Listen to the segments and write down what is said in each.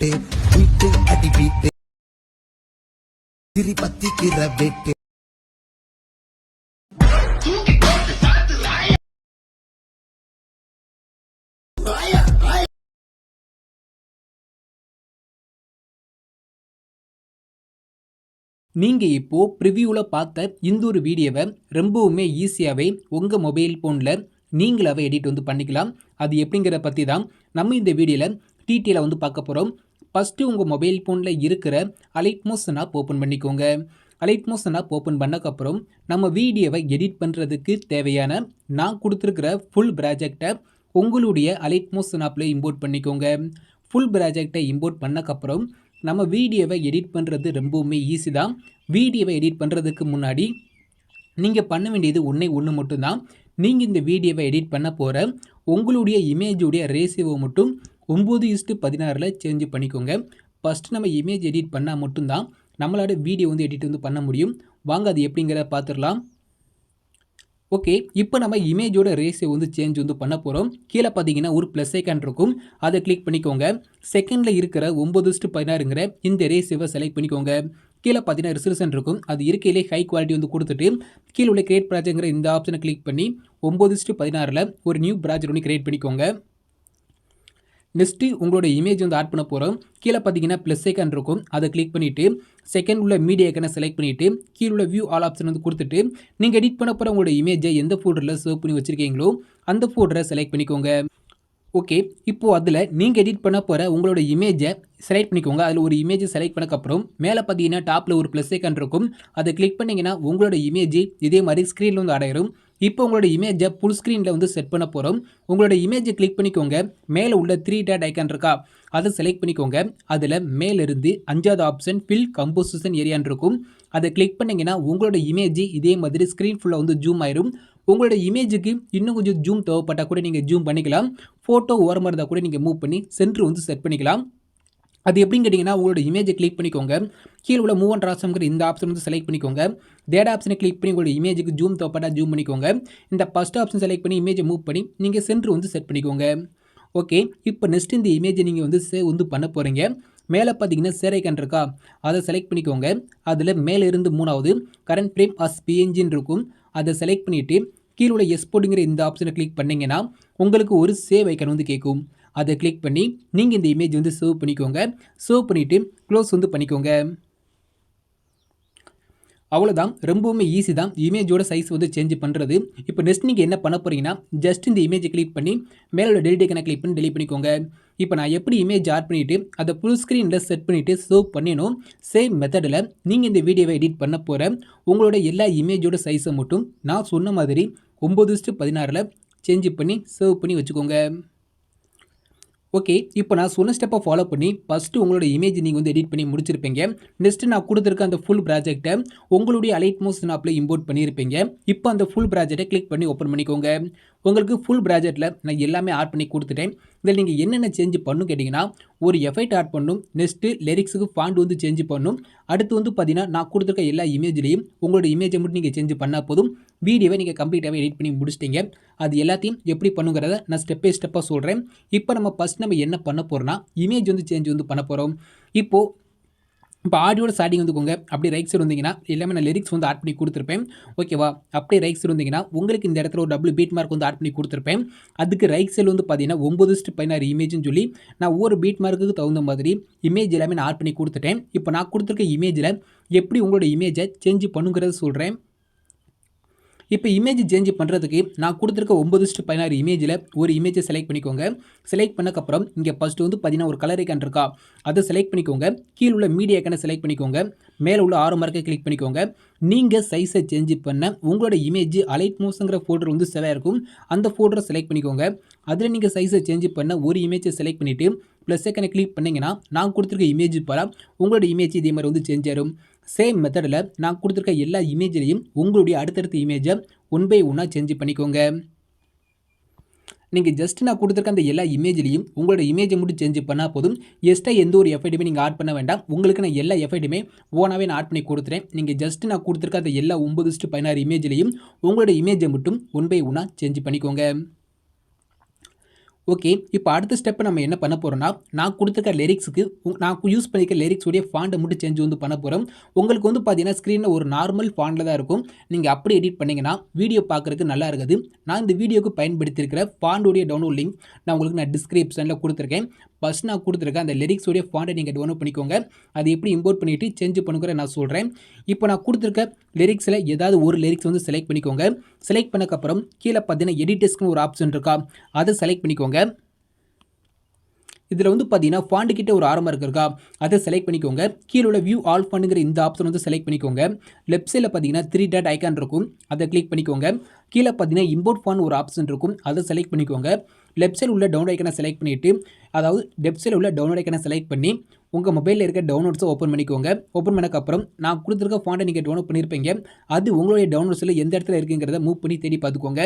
வீட்டு வீட்டு அடி வீட்டு திருப்பத்திக்கிற வெட்டு. நீங்கள் இப்போது ப்ரிவியூவில் பார்த்த இந்த ஒரு வீடியோவை ரொம்பவுமே ஈஸியாகவே உங்கள் மொபைல் ஃபோனில் நீங்களாவே எடிட் வந்து பண்ணிக்கலாம். அது எப்படிங்கிறத பற்றி தான் நம்ம இந்த வீடியோவில் டீட்டெயிலாக வந்து பார்க்க போகிறோம் ஃபஸ்ட்டு உங்கள் மொபைல் ஃபோனில் இருக்கிற அலைட் மோஷன் ஆப் ஓப்பன் பண்ணிக்கோங்க. அலைட் மோஷன் ஆப் ஓப்பன் பண்ணக்கப்புறம் நம்ம வீடியோவை எடிட் பண்ணுறதுக்கு தேவையான நான் கொடுத்துருக்கிற ஃபுல் ப்ராஜெக்டை உங்களுடைய அலைட் மோஷன் ஆப்பில் இம்போர்ட் பண்ணிக்கோங்க. ஃபுல் ப்ராஜெக்டை இம்போர்ட் பண்ணக்கப்புறம் நம்ம வீடியோவை எடிட் பண்ணுறது ரொம்பவுமே ஈஸி தான். வீடியோவை எடிட் பண்ணுறதுக்கு முன்னாடி நீங்கள் பண்ண வேண்டியது ஒன்றே ஒன்று மட்டும்தான். நீங்கள் இந்த வீடியோவை எடிட் பண்ண போகிற உங்களுடைய இமேஜுடைய ரேசியோவை மட்டும் ஒம்பது இஸ்ட்டு பதினாறில் சேஞ்சு பண்ணிக்கோங்க. ஃபஸ்ட்டு நம்ம இமேஜ் எடிட் பண்ணால் மட்டும்தான் நம்மளோட வீடியோ வந்து எடிட் வந்து பண்ண முடியும். வாங்க அது எப்படிங்கிறத பார்த்துடலாம் ஓகே இப்போ நம்ம இமேஜோட ரேஸை வந்து சேஞ்ச் வந்து பண்ண போகிறோம் கீழே பார்த்தீங்கன்னா ஒரு ப்ளஸ் ஐக்கான் இருக்கும். அதை கிளிக் பண்ணிக்கோங்க. செகண்டில் இருக்கிற ஒம்பது இஸ்ட்டு பதினாறுங்கிற இந்த ரேஸிவை செலக்ட் பண்ணிக்கோங்க. கீழே பார்த்தீங்கன்னா ரிசல்யூஷன் இருக்கும். அது இருக்கையிலே ஹை குவாலிட்டி வந்து கொடுத்துட்டு கீழே உள்ள கிரியேட் ப்ராஜெக்ட்ங்கிற இந்த ஆப்ஷனை கிளிக் பண்ணி ஒம்பது இஸ்ட்டு பதினாறில் ஒரு நியூ ப்ராஜெக்ட் ஒன்று கிரியேட் பண்ணிக்கோங்க. நெக்ஸ்ட்டு உங்களோட இமேஜ் வந்து ஆட் பண்ண போகிறோம் கீழே பார்த்தீங்கன்னா ப்ளஸ் ஐக்கான் இருக்கும். அதை கிளிக் பண்ணிவிட்டு செகண்ட் உள்ள மீடியா ஐக்கனை செலக்ட் பண்ணிவிட்டு கீழே உள்ள வியூ ஆல் ஆப்ஷன் வந்து கொடுத்துட்டு நீங்கள் எடிட் பண்ண போகிற உங்களோட இமேஜை எந்த ஃபோல்டரில் சேவ் பண்ணி வச்சுருக்கீங்களோ அந்த ஃபோல்டரை செலக்ட் பண்ணிக்கோங்க. ஓகே இப்போது அதில் நீங்கள் எடிட் பண்ண போகிற உங்களோட இமேஜை செலக்ட் பண்ணிக்கோங்க. அதில் ஒரு இமேஜை செலக்ட் பண்ணக்கப்புறம் மேலே பார்த்தீங்கன்னா டாப்பில் ஒரு ப்ளஸ் ஐக்கான் இருக்கும். அதை கிளிக் பண்ணிங்கன்னா உங்களோட இமேஜ் இதே மாதிரி ஸ்க்ரீனில் வந்து அடையிடும் இப்போ உங்களோட இமேஜை ஃபுல் ஸ்க்ரீனில் வந்து செட் பண்ண போகிறோம் உங்களோட இமேஜை கிளிக் பண்ணிக்கோங்க. மேலே உள்ள த்ரீ டேட் ஐக்கான் இருக்கா? அதை செலக்ட் பண்ணிக்கோங்க. அதில் மேலிருந்து அஞ்சாவது ஆப்ஷன் ஃபில் கம்போசிஷன் ஏரியான் இருக்கும். அதை கிளிக் பண்ணிங்கன்னா உங்களோட இமேஜ் இதே மாதிரி ஸ்க்ரீன் ஃபுல்லாக வந்து ஜூம் ஆயிரும். உங்களோட இமேஜுக்கு இன்னும் கொஞ்சம் ஜூம் தேவைப்பட்டால் கூட நீங்கள் ஜூம் பண்ணிக்கலாம். ஃபோட்டோ ஓரமாக இருந்தால் கூட நீங்கள் மூவ் பண்ணி சென்ட்ரு வந்து செட் பண்ணிக்கலாம். அது எப்படின்னு கேட்டிங்கன்னா உங்களோட இமேஜை கிளிக் பண்ணிக்கோங்க. கீழே உள்ள மூவ் அண்ட் ராசம்ங்கிற இந்த ஆப்ஷன் வந்து செலக்ட் பண்ணிக்கோங்க. தேர்ட் ஆப்ஷனை கிளிக் பண்ணி உங்களோட இமேஜுக்கு ஜூம் தோப்பாட்டாக ஜூம் பண்ணிக்கோங்க. இந்த ஃபஸ்ட் ஆப்ஷன் செலக்ட் பண்ணி இமேஜை மூவ் பண்ணி நீங்கள் சென்டர் வந்து செட் பண்ணிக்கோங்க. ஓகே இப்போ நெக்ஸ்ட் இந்த இமேஜை நீங்கள் வந்து சேவ் வந்து பண்ண போகிறீங்க மேலே பார்த்தீங்கன்னா சேரைக்கன் இருக்கா? அதை செலக்ட் பண்ணிக்கோங்க. அதில் மேலே இருந்து மூணாவது கரண்ட் ஃப்ரேம் அஸ் பிஎன்ஜின்னு இருக்கும். அதை செலக்ட் பண்ணிவிட்டு கீழே உள்ள எஸ்போர்ட்டுங்கிற இந்த ஆப்ஷனை கிளிக் பண்ணிங்கன்னா உங்களுக்கு ஒரு சேவ் ஐக்கன் வந்து கேட்கும். அதை கிளிக் பண்ணி நீங்கள் இந்த இமேஜ் வந்து சேவ் பண்ணிக்கோங்க. சேவ் பண்ணிவிட்டு க்ளோஸ் வந்து பண்ணிக்கோங்க. அவ்வளோதான் ரொம்பவுமே ஈஸி தான். இமேஜோட சைஸ் வந்து சேஞ்ச் பண்ணுறது இப்போ நெக்ஸ்ட் நீங்கள் என்ன பண்ண போகிறீங்கன்னா ஜஸ்ட் இந்த இமேஜை கிளிக் பண்ணி மேலோட டெலிட் ஐக்கனை கிளிக் பண்ணி டெலிட் பண்ணிக்கோங்க. இப்போ நான் எப்படி இமேஜ் ஆட் பண்ணிவிட்டு அதை ஃபுல் ஸ்க்ரீனில் செட் பண்ணிவிட்டு சேவ் பண்ணினோம் சேம் மெத்தடில் நீங்கள் இந்த வீடியோவை எடிட் பண்ண போகிற உங்களோட எல்லா இமேஜோட சைஸை மட்டும் நான் சொன்ன மாதிரி ஒம்பது ஸ்டு பதினாறில் சேஞ்ச் பண்ணி சேவ் பண்ணி வச்சுக்கோங்க. ஓகே இப்போ நான் சொன்ன ஸ்டெப்பை ஃபாலோ பண்ணி ஃபஸ்ட்டு உங்களோட இமேஜ் நீங்கள் வந்து எடிட் பண்ணி முடிச்சிருப்பீங்க. நெக்ஸ்ட்டு நான் கொடுத்துருக்க அந்த ஃபுல் ப்ராஜெக்ட்டை உங்களுடைய அலைட் மோஸ்ட் ஆப்பில் இம்போர்ட் பண்ணியிருப்பீங்க இப்போ அந்த ஃபுல் ப்ராஜெக்டை கிளிக் பண்ணி ஓப்பன் பண்ணிக்கோங்க. உங்களுக்கு ஃபுல் ப்ராஜெக்ட்டில் நான் எல்லாமே ஆட் பண்ணி கொடுத்துட்டேன். இதில் நீங்கள் என்னென்ன சேஞ்ச் பண்ணும் கேட்டிங்கன்னா ஒரு எஃபெக்ட் ஆட் பண்ணும் நெக்ஸ்ட்டு லிரிக்ஸுக்கு ஃபாண்ட் வந்து சேஞ்ச் பண்ணும் அடுத்து வந்து பார்த்தீங்கன்னா நான் கொடுத்துருக்க எல்லா இமேஜ்லேயும் உங்களோட இமேஜை மட்டும் நீங்கள் சேஞ்ச் பண்ணால் போதும். வீடியோவை நீங்கள் கம்ப்ளீட்டாகவே எடிட் பண்ணி முடிச்சிட்டிங்க. அது எல்லாத்தையும் எப்படி பண்ணுங்கிறத நான் ஸ்டெப் பை ஸ்டெப்பாக சொல்கிறேன் இப்போ நம்ம ஃபஸ்ட் நம்ம என்ன பண்ண போகிறோம்னா இமேஜ் வந்து சேஞ்ச் வந்து பண்ண போகிறோம் இப்போது இப்போ ஆடியோட ஸ்டார்டிங் வந்துக்கோங்க. அப்படியே ரைட் சைடு வந்தீங்கன்னா எல்லாமே நான் லிரிக்ஸ் வந்து ஆட் பண்ணி கொடுத்துருப்பேன். ஓகேவா அப்படியே ரைட் சைடு வந்தீங்கன்னா உங்களுக்கு இந்த இடத்துல ஒரு டபுள் பீட் மார்க் வந்து ஆட் பண்ணி கொடுத்துருப்பேன். அதுக்கு ரைட் சைடு வந்து பார்த்தீங்கன்னா ஒம்பது ஸ்டு பதினாறு இமேஜ்னு சொல்லி நான் ஒவ்வொரு பீட் மார்க்குக்கு தகுந்த மாதிரி இமேஜ் எல்லாமே நான் ஆட் பண்ணி கொடுத்துட்டேன். இப்போ நான் கொடுத்துருக்க இமேஜில் எப்படி உங்களோட இமேஜை சேஞ்ச் பண்ணுங்கிறத சொல்கிறேன் இப்போ இமேஜ் சேஞ்ச் பண்ணுறதுக்கு நான் கொடுத்துருக்க ஒம்பது ஸ்டு பதினாறு இமேஜில் ஒரு இமேஜை செலக்ட் பண்ணிக்கோங்க. செலக்ட் பண்ணக்கப்புறம் இங்கே ஃபஸ்ட்டு வந்து பார்த்தீங்கன்னா ஒரு கலர் ஐக்கான் இருக்கா? அதை செலக்ட் பண்ணிக்கோங்க. கீழே உள்ள மீடியா ஐக்கனை செலக்ட் பண்ணிக்கோங்க. மேலே உள்ள ஆறு மார்க்கை கிளிக் பண்ணிக்கோங்க. நீங்கள் சைஸை சேஞ்ச் பண்ண உங்களோட இமேஜ் அலைட் மூவ்ஸுங்கிற ஃபோல்டர் வந்து செவாக இருக்கும். அந்த ஃபோல்டரை செலக்ட் பண்ணிக்கோங்க. அதில் நீங்கள் சைஸை சேஞ்ச் பண்ண ஒரு இமேஜை செலக்ட் பண்ணிவிட்டு ப்ளஸ் ஐக்கனை கிளிக் பண்ணிங்கன்னா நான் கொடுத்துருக்க இமேஜ் பாரா உங்களோட இமேஜ் இதே மாதிரி வந்து சேஞ்ச் ஆயிரும். சேம் மெத்தடில் நான் கொடுத்துருக்க எல்லா இமேஜ்லேயும் உங்களுடைய அடுத்தடுத்த இமேஜை ஒன் பை ஒன்னாக சேஞ்ச் பண்ணிக்கோங்க. நீங்கள் ஜஸ்ட் நான் கொடுத்துருக்க அந்த எல்லா இமேஜ்லையும் உங்களோட இமேஜை மட்டும் சேஞ்ச் பண்ணால் போதும். எக்ஸ்ட்ரா எந்த ஒரு எஃபைட்டுமே நீங்கள் ஆட் பண்ண வேண்டாம். உங்களுக்கு நான் எல்லா எஃபைட்டுமே ஓனாகவே நான் ஆட் பண்ணி கொடுத்துறேன். நீங்கள் ஜஸ்ட் நான் கொடுத்துருக்க அந்த எல்லா ஒம்பது பதினாறு இமேஜ்லையும் உங்களோட இமேஜை மட்டும் ஒன் பை ஒன்னாக சேஞ்ச் பண்ணிக்கோங்க. ஓகே இப்போ அடுத்த ஸ்டெப்பை நம்ம என்ன பண்ண போகிறோம்னா நான் கொடுத்துருக்க லிரிக்ஸுக்கு நான் யூஸ் பண்ணிக்க லிரிக்ஸுடைய ஃபாண்டை மட்டும் சேஞ்ச் வந்து பண்ண போகிறோம் உங்களுக்கு வந்து பார்த்தீங்கன்னா ஸ்க்ரீனில் ஒரு நார்மல் ஃபாண்டில் தான் இருக்கும். நீங்கள் அப்படி எடிட் பண்ணிங்கன்னா வீடியோ பார்க்குறதுக்கு நல்லா இருக்குது. நான் இந்த வீடியோக்கு பயன்படுத்தியிருக்கிற ஃபாண்டுடைய டவுன்லோட் லிங்க் நான் உங்களுக்கு நான் டிஸ்கிரிப்ஷனில் கொடுத்துருக்கேன். ஃபஸ்ட் நான் கொடுத்துருக்கேன் அந்த லிரிக்ஸுடைய ஃபாண்டை நீங்கள் டவுன்லோட் பண்ணிக்கோங்க. அது எப்படி இம்போர்ட் பண்ணிவிட்டு சேஞ்ச் பண்ணுங்கிற நான் சொல்கிறேன் இப்போ நான் கொடுத்துருக்க லிரிக்ஸில் ஏதாவது ஒரு லிரிக்ஸ் வந்து செலக்ட் பண்ணிக்கோங்க. செலக்ட் பண்ணக்கப்புறம் கீழே பார்த்தீங்கன்னா எடிட்டர்ஸ்க்குன்னு ஒரு ஆப்ஷன் இருக்கா? அதை செலக்ட் பண்ணிக்கோங்க. இதில் வந்து பார்த்தீங்கன்னா ஃபாண்டு கிட்ட ஒரு ஆரம்பம் இருக்கா அதை செலக்ட் பண்ணிக்கோங்க. கீழே உள்ள வியூ ஆல் ஃபண்டுங்கிற இந்த ஆப்ஷன் வந்து செலக்ட் பண்ணிக்கோங்க. லெஃப்ட் சைடில் பார்த்தீங்கன்னா த்ரீ டேட் ஐக்கான் இருக்கும். அதை கிளிக் பண்ணிக்கோங்க. கீழே பார்த்தீங்கன்னா இம்போர்ட் ஃபாண்ட் ஒரு ஆப்ஷன் இருக்கும். அதை செலக்ட் பண்ணிக்கோங்க. லெஃப்ட் சைடில் உள்ள டவுன் ஐக்கனை செலக்ட் பண்ணிவிட்டு அதாவது லெஃப்ட் சைடில் உள்ள டவுன்லோட் ஐக்கனை செலக்ட் பண்ணி உங்கள் மொபைலில் இருக்க டவுன்லோட்ஸை ஓப்பன் பண்ணிக்கோங்க. ஓப்பன் பண்ணக்கப்புறம் நான் கொடுத்துருக்க ஃபாண்டை நீங்கள் டவுன்லோட் பண்ணியிருப்பீங்க அது உங்களுடைய டவுன்லோட்ஸில் எந்த இடத்துல இருக்குங்கிறத மூவ் பண்ணி தேடி பார்த்துக்கோங்க.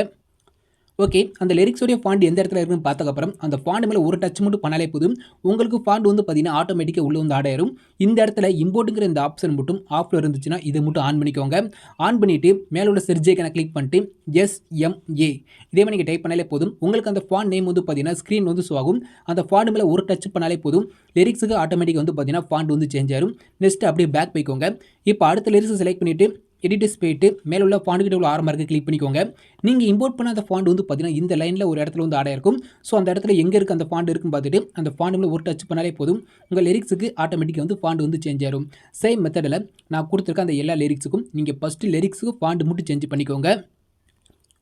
ஓகே அந்த லிரிக்ஸோடைய ஃபாண்ட் எந்த இடத்துல இருக்குன்னு பார்த்தக்கப்புறம் அந்த ஃபாண்ட் மேலே ஒரு டச் மட்டும் பண்ணாலே போதும். உங்களுக்கு ஃபாண்ட் வந்து பார்த்தீங்கன்னா ஆட்டோமேட்டிக்காக உள்ளே வந்து ஆட் ஆயிரும். இந்த இடத்துல இம்போர்ட்டுங்கிற இந்த ஆப்ஷன் மட்டும் ஆஃபில் இருந்துச்சுன்னா இதை மட்டும் ஆன் பண்ணிக்கோங்க. ஆன் பண்ணிவிட்டு மேலே உள்ள செர்ஜேக்கனை கிளிக் பண்ணிட்டு எஸ்எம்ஏ இதே மாதிரி நீங்கள் டைப் பண்ணாலே போதும். உங்களுக்கு அந்த ஃபாண்ட் நேம் வந்து பார்த்தீங்கன்னா ஸ்க்ரீன் வந்து ஷோ ஆகும். அந்த ஃபாண்ட் மேலே ஒரு டச் பண்ணாலே போதும். லிரிக்ஸுக்கு ஆட்டோமேட்டிக்காக வந்து பார்த்தீங்கன்னா ஃபாண்ட் வந்து சேஞ்ச் ஆயிரும். நெக்ஸ்ட் அப்படியே பேக் போய்க்கோங்க. இப்போ அடுத்த லிரிக்ஸ் செலக்ட் பண்ணிவிட்டு எடிட்டர்ஸ் போயிட்டு மேலே உள்ள ஃபாண்ட் கிட்ட உள்ள ஆரம்ப இருக்குது கிளிக் பண்ணிக்கோங்க. நீங்கள் இம்போர்ட் பண்ண அந்த ஃபாண்ட் வந்து பார்த்தீங்கன்னா இந்த லைனில் ஒரு இடத்துல வந்து ஆடாக இருக்கும் ஸோ அந்த இடத்துல எங்கே இருக்குது அந்த ஃபாண்ட் இருக்குன்னு பார்த்துட்டு அந்த ஃபாண்ட் ஒரு டச் பண்ணாலே போதும். உங்கள் லிரிக்ஸுக்கு ஆட்டோமேட்டிக்காக வந்து ஃபாண்ட் வந்து சேஞ்ச் ஆகும் சேம் மெத்தடில் நான் கொடுத்துருக்க அந்த எல்லா லிரிக்ஸுக்கும் நீங்கள் ஃபஸ்ட்டு லிரிக்ஸுக்கு ஃபாண்ட் மட்டும் சேஞ்ச் பண்ணிக்கோங்க.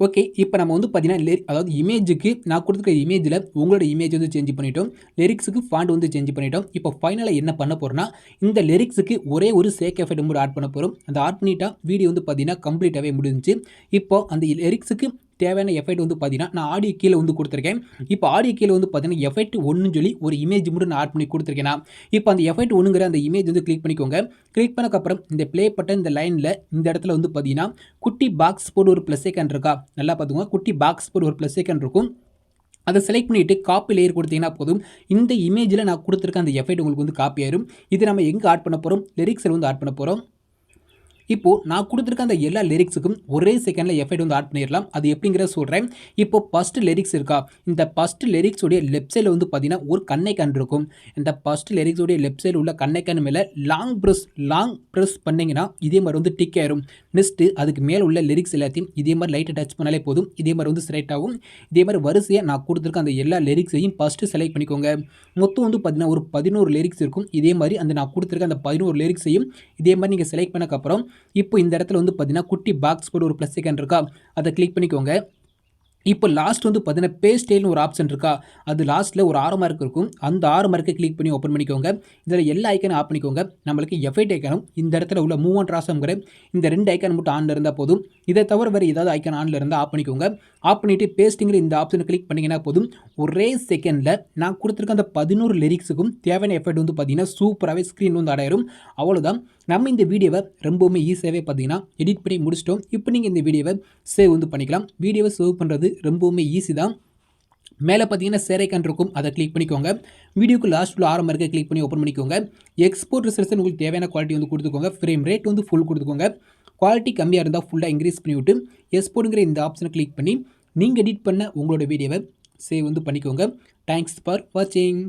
ஓகே இப்போ நம்ம வந்து பார்த்தீங்கன்னா லே அதாவது இமேஜுக்கு நான் கொடுத்துருக்க இமேஜில் உங்களோட இமேஜ் வந்து சேஞ்ச் பண்ணிட்டோம். லிரிக்ஸுக்கு ஃபாண்ட் வந்து சேஞ்ச் பண்ணிட்டோம். இப்போ ஃபைனலாக என்ன பண்ண போகிறோம்னா இந்த லிரிக்ஸுக்கு ஒரே ஒரு சேக் எஃபெக்ட் மட்டும் ஆட் பண்ண போகிறோம் அந்த ஆட் பண்ணிட்டா வீடியோ வந்து பார்த்தீங்கன்னா கம்ப்ளீட்டாகவே முடிஞ்சு இப்போ அந்த லிரிக்ஸுக்கு தேவையான எஃபெக்ட் வந்து பார்த்தீங்கன்னா நான் ஆடியோ கீழே வந்து கொடுத்துருக்கேன். இப்போ ஆடியோ கீழே வந்து பார்த்தீங்கன்னா எஃபெக்ட் ஒன்றுன்னு சொல்லி ஒரு இமேஜ் மட்டும் நான் ஆட் பண்ணி கொடுத்துருக்கேன்னா இப்போ அந்த எஃபெக்ட் ஒன்றுங்கிற அந்த இமேஜ் வந்து கிளிக் பண்ணிக்கோங்க. கிளிக் பண்ணக்கப்புறம் இந்த ப்ளே பட்டன் இந்த லைனில் இந்த இடத்துல வந்து பார்த்தீங்கன்னா குட்டி பாக்ஸ் போட்டு ஒரு ப்ளஸ் ஏக்கன் இருக்கா? நல்லா பார்த்துக்கோங்க. குட்டி பாக்ஸ் போட்டு ஒரு ப்ளஸ் ஏக்கன் இருக்கும். அதை செலக்ட் பண்ணிவிட்டு காப்பி லேயர் கொடுத்தீங்கன்னா போதும். இந்த இமேஜில் நான் கொடுத்துருக்க அந்த எஃபெக்ட் உங்களுக்கு வந்து காப்பி ஆயிரும். இது நம்ம எங்கே ஆட் பண்ண போகிறோம் லிரிக்ஸில் வந்து ஆட் பண்ண போகிறோம் இப்போது நான் கொடுத்துருக்க அந்த எல்லா லிரிக்ஸுக்கும் ஒரே செகண்டில் எஃபெக்ட் வந்து ஆட் பண்ணிடலாம். அது எப்படிங்கிற சொல்கிறேன் இப்போ ஃபஸ்ட் லிரிக்ஸ் இருக்கா? இந்த ஃபஸ்ட் லிரிக்ஸோடைய லெஃப்ட் சைடில் வந்து பார்த்தீங்கன்னா ஒரு கண்ணை கண் இருக்கும். இந்த ஃபஸ்ட் லிரிக்ஸோடைய லெஃப்ட் சைடில் உள்ள கண்ணை கண் மேலே லாங் ப்ரெஸ் லாங் ப்ரெஸ் பண்ணிங்கன்னா இதே மாதிரி வந்து டிக் ஆயிரும். நெக்ஸ்ட்டு அதுக்கு மேலே உள்ள லிரிக்ஸ் எல்லாத்தையும் இதே மாதிரி லைட்டை டச் பண்ணாலே போதும். இதே மாதிரி வந்து ஸ்ட்ரைட் ஆகும். இதே மாதிரி வரிசையாக நான் கொடுத்துருக்க அந்த எல்லா லிரிக்ஸையும் ஃபஸ்ட்டு செலக்ட் பண்ணிக்கோங்க. மொத்தம் வந்து பார்த்தீங்கன்னா ஒரு பதினோரு லிரிக்ஸ் இருக்கும். இதே மாதிரி அந்த நான் கொடுத்துருக்க அந்த பதினோரு லிரிக்ஸையும் இதே மாதிரி நீங்கள் செலக்ட் பண்ணக்கப்புறம் இப்போ இந்த இடத்துல வந்து பார்த்தீங்கன்னா குட்டி பாக்ஸ் போட்டு ஒரு ப்ளஸ் செகண்ட் இருக்கா? அதை கிளிக் பண்ணிக்கோங்க. இப்போ லாஸ்ட் வந்து பார்த்தீங்கன்னா பே ஸ்டைல்னு ஒரு ஆப்ஷன் இருக்கா? அது லாஸ்ட்டில் ஒரு ஆறு மார்க் இருக்கும். அந்த ஆறு மார்க்கை கிளிக் பண்ணி ஓப்பன் பண்ணிக்கோங்க. இதில் எல்லா ஐக்கனும் ஆஃப் பண்ணிக்கோங்க. நம்மளுக்கு எஃபைட் ஐக்கனும் இந்த இடத்துல உள்ள மூவ் அண்ட் ராசம்ங்கிற இந்த ரெண்டு ஐக்கன் மட்டும் ஆனில் இருந்தால் போதும். இதை தவிர வேறு ஏதாவது ஐக்கன் ஆனில் இருந்தால் ஆஃப் பண்ணிக்கோங்க. ஆஃப் பண்ணிவிட்டு பேஸ்டிங்கிற இந்த ஆப்ஷனை கிளிக் பண்ணிங்கன்னா போதும். ஒரே செகண்டில் நான் கொடுத்துருக்க அந்த பதினோரு லிரிக்ஸுக்கும் தேவையான எஃபெக்ட் வந்து பார்த்தீங்கன்னா சூப்பராகவே ஸ்க்ரீன் வந்து அடையிடும் அவ்வளோதான் நம்ம இந்த வீடியோவை ரொம்பவுமே ஈஸியாகவே பார்த்தீங்கன்னா எடிட் பண்ணி முடிச்சிட்டோம். இப்போ நீங்கள் இந்த வீடியோவை சேவ் வந்து பண்ணிக்கலாம். வீடியோவை சேவ் பண்ணுறது ரொம்பவுமே ஈஸி தான். மேலே பார்த்தீங்கன்னா சேரைக்கான் இருக்கும். அதை கிளிக் பண்ணிக்கோங்க. வீடியோக்கு லாஸ்ட்டில் ஆரம்ப இருக்க கிளிக் பண்ணி ஓப்பன் பண்ணிக்கோங்க. எக்ஸ்போர்ட் ரிசல்ட்ஸ் உங்களுக்கு தேவையான குவாலிட்டி வந்து கொடுத்துக்கோங்க. ஃப்ரேம் ரேட் வந்து ஃபுல் கொடுத்துக்கோங்க. குவாலிட்டி கம்மியாக இருந்தால் ஃபுல்லாக இன்க்ரீஸ் பண்ணிவிட்டு எக்ஸ்போர்ட்டுங்கிற இந்த ஆப்ஷனை கிளிக் பண்ணி நீங்கள் எடிட் பண்ண உங்களோட வீடியோவை சேவ் வந்து பண்ணிக்கோங்க. தேங்க்ஸ் ஃபார் வாட்சிங்